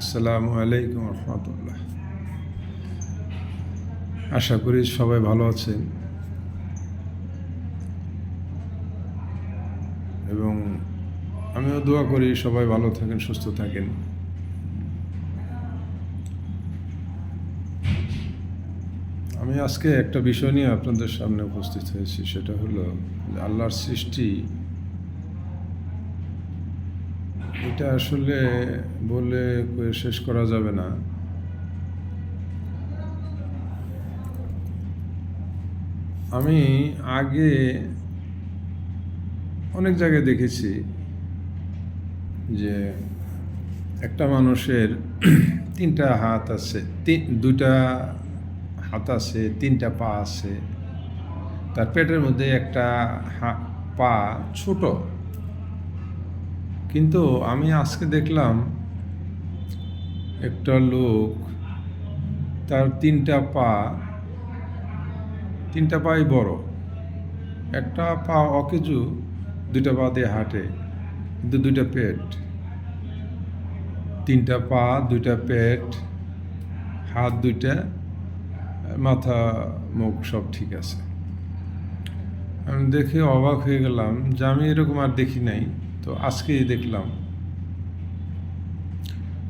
আসসালামু আলাইকুম রহমতুল্লাহ। আশা করি সবাই ভালো আছেন। এবং আমিও দোয়া করি সবাই ভালো থাকেন, সুস্থ থাকেন। আমি আজকে একটা বিষয় নিয়ে আপনাদের সামনে উপস্থিত হয়েছি, সেটা হলো আল্লাহর সৃষ্টি এটা আসলে বলে শেষ করা যাবে না। আমি আগে অনেক জায়গায় দেখেছি যে একটা মানুষের তিনটা হাত আছে, তিন, দুইটা হাত আছে, তিনটা পা আছে। তার পেটের মধ্যে একটা পা ছোট। কিন্তু আমি আজকে দেখলাম একটা লোক তার তিনটা পা, তিনটা পাই বড়। একটা পা অকেজু, দুইটা পা দিয়ে হাঁটে, কিন্তু দুইটা পেট। তিনটা পা, দুইটা পেট, হাত দুইটা, মাথা, মুখ সব ঠিক আছে। আমি দেখে অবাক হয়ে গেলাম যে আমি এরকম আর দেখি নাই। তো আজকেই দেখলাম।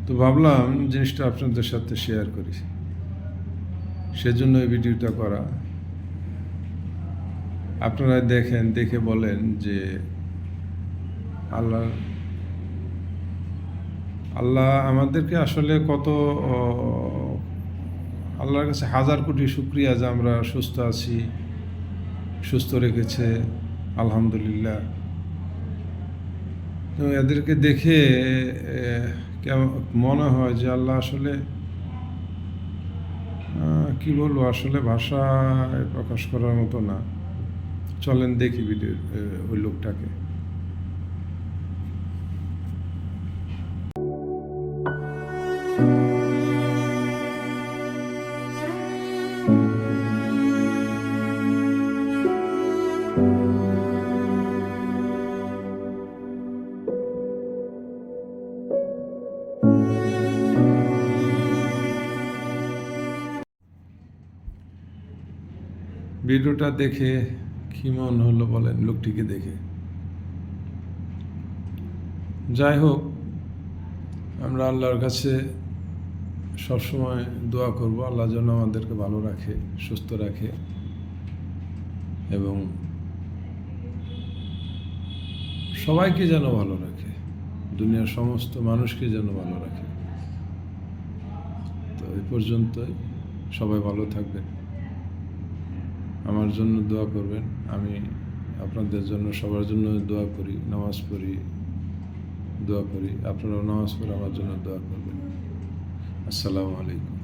তো ভাবলাম জিনিসটা আপনাদের সাথে শেয়ার করি। সেজন্য এই ভিডিওটা করা। আপনারা দেখেন, দেখে বলেন যে আল্লাহ আল্লাহ আমাদেরকে আসলে কত আল্লাহর কাছে হাজার কোটি শুক্রিয়া যে আমরা সুস্থ আছি, সুস্থ রেখেছে, আলহামদুলিল্লাহ। তো এদেরকে দেখে মনে হয় যে আল্লাহ আসলে কি বলব, আসলে ভাষায় প্রকাশ করার মতো না। চলেন দেখি ভিডিও ওই লোকটাকে। ভিডিওটা দেখে কি মন হলো বলেন লোকটিকে দেখে। যাই হোক, আমরা আল্লাহর কাছে সবসময় দোয়া করব, আল্লাহ যেন আমাদেরকে ভালো রাখে, সুস্থ রাখে এবং সবাইকে যেন ভালো রাখে, দুনিয়ার সমস্ত মানুষকে যেন ভালো রাখে। তো এই পর্যন্তই, সবাই ভালো থাকবেন। আমার জন্য দোয়া করবেন। আমি আপনাদের জন্য, সবার জন্য দোয়া করি, নামাজ পড়ি, দোয়া করি। আপনারাও নামাজ পড়ে আমার জন্য দোয়া করবেন। আসসালামু আলাইকুম।